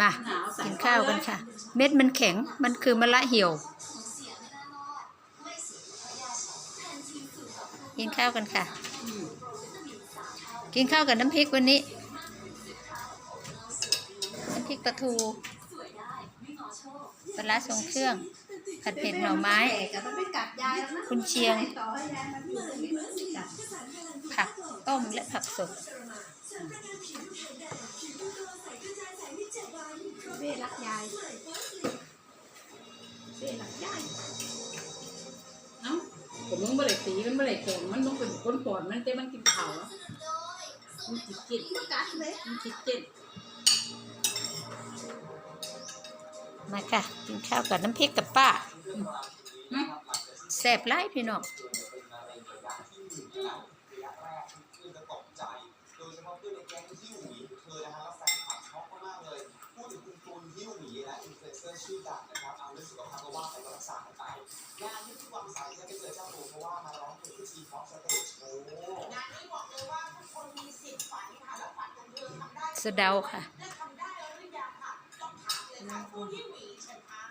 มากินข้าวกันค่ะ เม็ดมันแข็งมันคือมะละเหี่ยว กินข้าวกันค่ะ กินข้าวกับน้ำพริกวันนี้ น้ำพริกปลาทูปลาร้าทรงเครื่อง ผัดเผ็ดหน่อไม้ คุณเชียง ผักต้มและผักสด ผมมึงบ่ได้ตีมันบ่ได้แข็งมันต้องเป็นคนปอดมันแต่มันกินข้าวอะมันคิดเจ็ดมันกัดเลยมันคิดเจ็ดมาค่ะกินข้าวกับน้ำพริกกับป้านะแสบไล่พี่น้อง สะเดาค่ะและทำได้แล้วหรือยังค่ะต้องถามเลยค่ะคุณยิ่งหวีเชิญค่ะ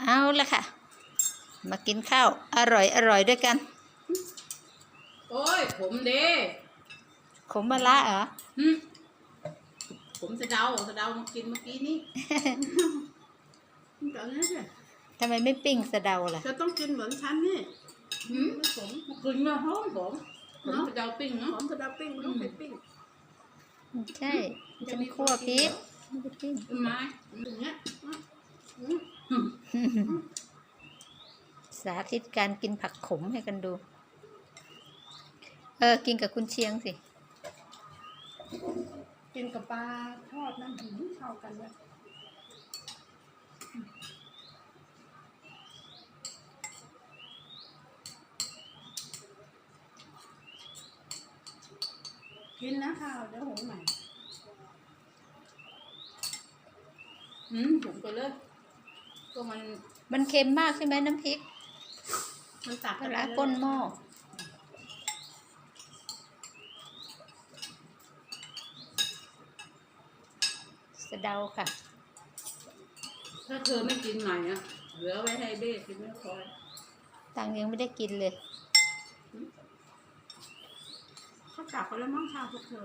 เอาละค่ะ มากินข้าว อร่อยอร่อยด้วยกัน โอ้ย ผมเด้ขมมะละเหรอหึผมสะเดาสะเดามากินเมื่อกี้นี้มันกัดเลยสิทำไมไม่ปิ้งสะเดาล่ะเธอต้องกินเหมือนฉันนี่หึไม่ผมกินมาหอมผม ผมสะเดาปิ้งหเนาะอมกระดาษปิ้งมันต้องไปปิ้งใช่มันจะมีคั่วพริกไม่ได้ปิ้งต้นไม้อย่างเงี้ยอืมสาธิตการกินผักขมให้กันดู เออ กินกับคุณเชียงสิ กินกับปลาทอดนั่นหืมเข้ากันเลย กินนะข้าวเดี๋ยวหุงใหม่หืมผมไปเลยก็มันมันเค็มมากใช่ไหมน้ำพริกมันตักปลาร้าก้นหม้อสะเดาค่ะ ถ้าเธอไม่กินใหม่อะเหลือไว้ให้เบ้กินไม่พอตังยังไม่ได้กินเลย เขาตักไปแล้วมั้งข้าวพวกเธอ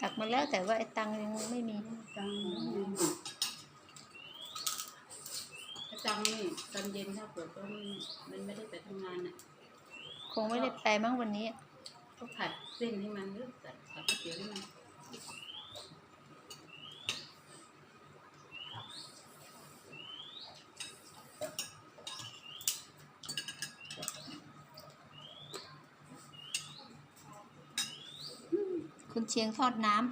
ตักมาแล้วแต่ว่าไอ้ตังยังไม่มี จังถ้าจังนี่ตอนเย็นถ้าเปิดก็มันมันไม่ได้ไปทำงานน่ะคงไม่ได้ไปมั้งวันนี้ ก็ผัดเส้นให้มันหรือผัดผัดก๋วยเตี๋ยวให้มัน คุณเชียงทอดน้ำ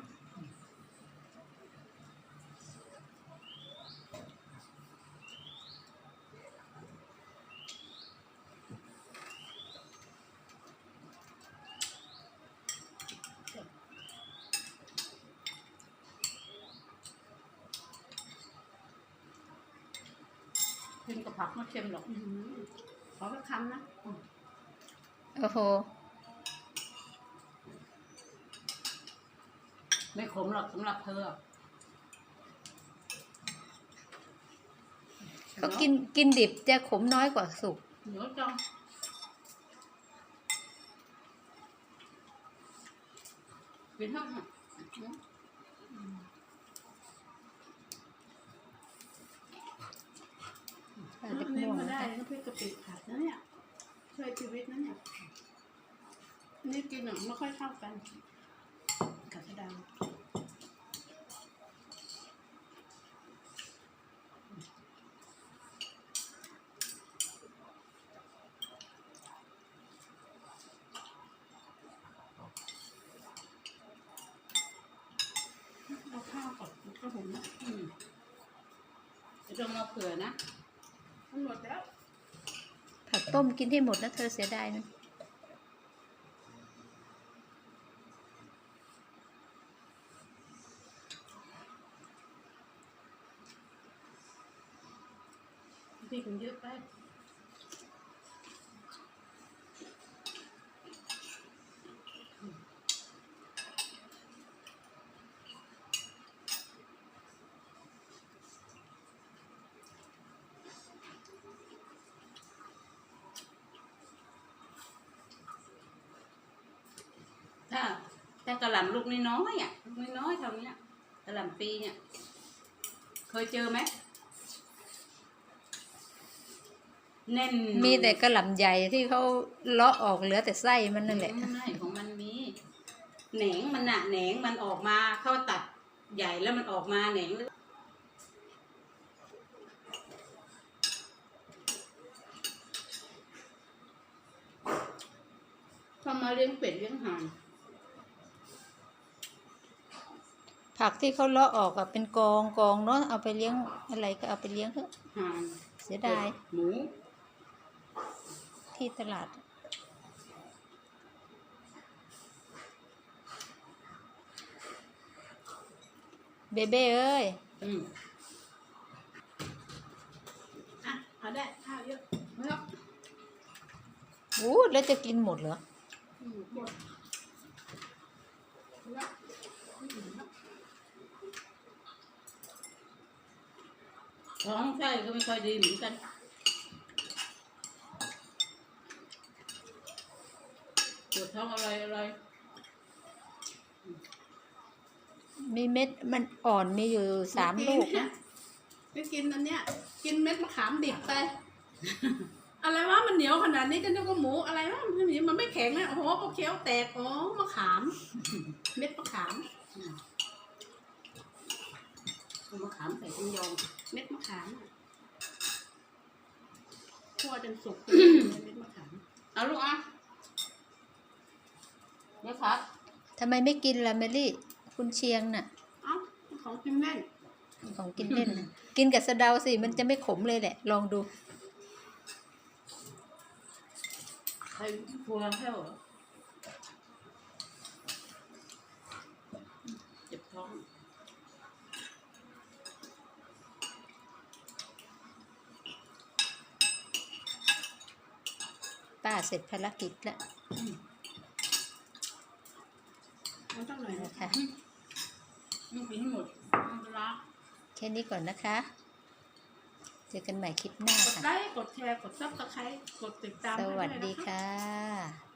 กินกับผักไม่เค็มหรอกอื้อหือขอสักคำนะ โอ้โห ไม่ขมหรอกสำหรับเธอเขากินกินดิบจะขมน้อยกว่าสุกเหนียวจังกินทั้งหมดปลาเล็บนี่ม่วงมานะได้คะน้ำพริกกะปิผัดนะเนี่ยช่วยชีวิตนะเนี่ยนี่กินอะไม่ค่อยเข้ากัน กับกระดาษเอาข้าวก่อนก็หุงนะอืมไม่ต้องมาเผื่อนะมันหมดแล้ว ผักต้มกินให้หมดนะเธอเสียดายนะ พี่มันเยอะไปถ้าถ้ากระหล่ำลูกน้อยๆอ่ะลูกน้อยๆเท่านี้กระหล่ำปีเนี่ย เคยเจอไหม แน่นมีแต่กระหล่ำใหญ่ที่เขาเลาะออกเหลือแต่ไส้มันนั่นแหละ ไม่ของมันมีแหนงมันอะแหนงมันออกมาเข้าตัดใหญ่แล้วมันออกมาแหนงทำมาเลี้ยงเป็ดเลี้ยงห่านผักที่เขาเลาะออกอะเป็นกองกองเนาะเอาไปเลี้ยงอะไรก็เอาไปเลี้ยงเถอะห่านเสียดาย หมู ที่ตลาด เบเบ้เอ้ย อืมอะเอาได้ข้าวเยอะไม่หรอกอู้แล้วจะกินหมดเหรอ อืมหมดแล้วท้องไส้ก็ไม่ค่อยดีเหมือนกันปวด ท้องอะไรอะไรมีเม็ดมันอ่อนมีอยู่สามลูกเนี่ยนะไปกินอันเนี้ย กินเม็ดมะขามดิบไป อะไรวะมันเหนียวขนาดนี้ก็นึกว่าหมูอะไรวะมันเหนียวมันไม่แข็งนะโอ้โหก็เคี้ยวแตกอ๋อมะขาม เม็ดมะขามเอามะขามใส่ต้มยองเม็ดมะขามอะคั่วจนสุกเม็ดมะขามเอาลูกอะ เดี๋ยวครับทำไมไม่กินล่ะเมลี่คุณเชียงน่ะเอ้าของกินแน่นของกินเล่นน่ะกินกับสะเดาสิมันจะไม่ขมเลยแหละ ลองดูใครครัวแค่เหรอเจ็บท้องป้าเสร็จภารกิจแล้ว เอาตั้งหน่อยนะนะคะลูกกินให้หมดไม่เป็นไรแค่นี้ก่อนนะคะ เจอกันใหม่คลิปหน้ากดค่ะ ไลค์กดแชร์กดซับสไครต์กดติดตามสวัสให้ยดีนค่ะ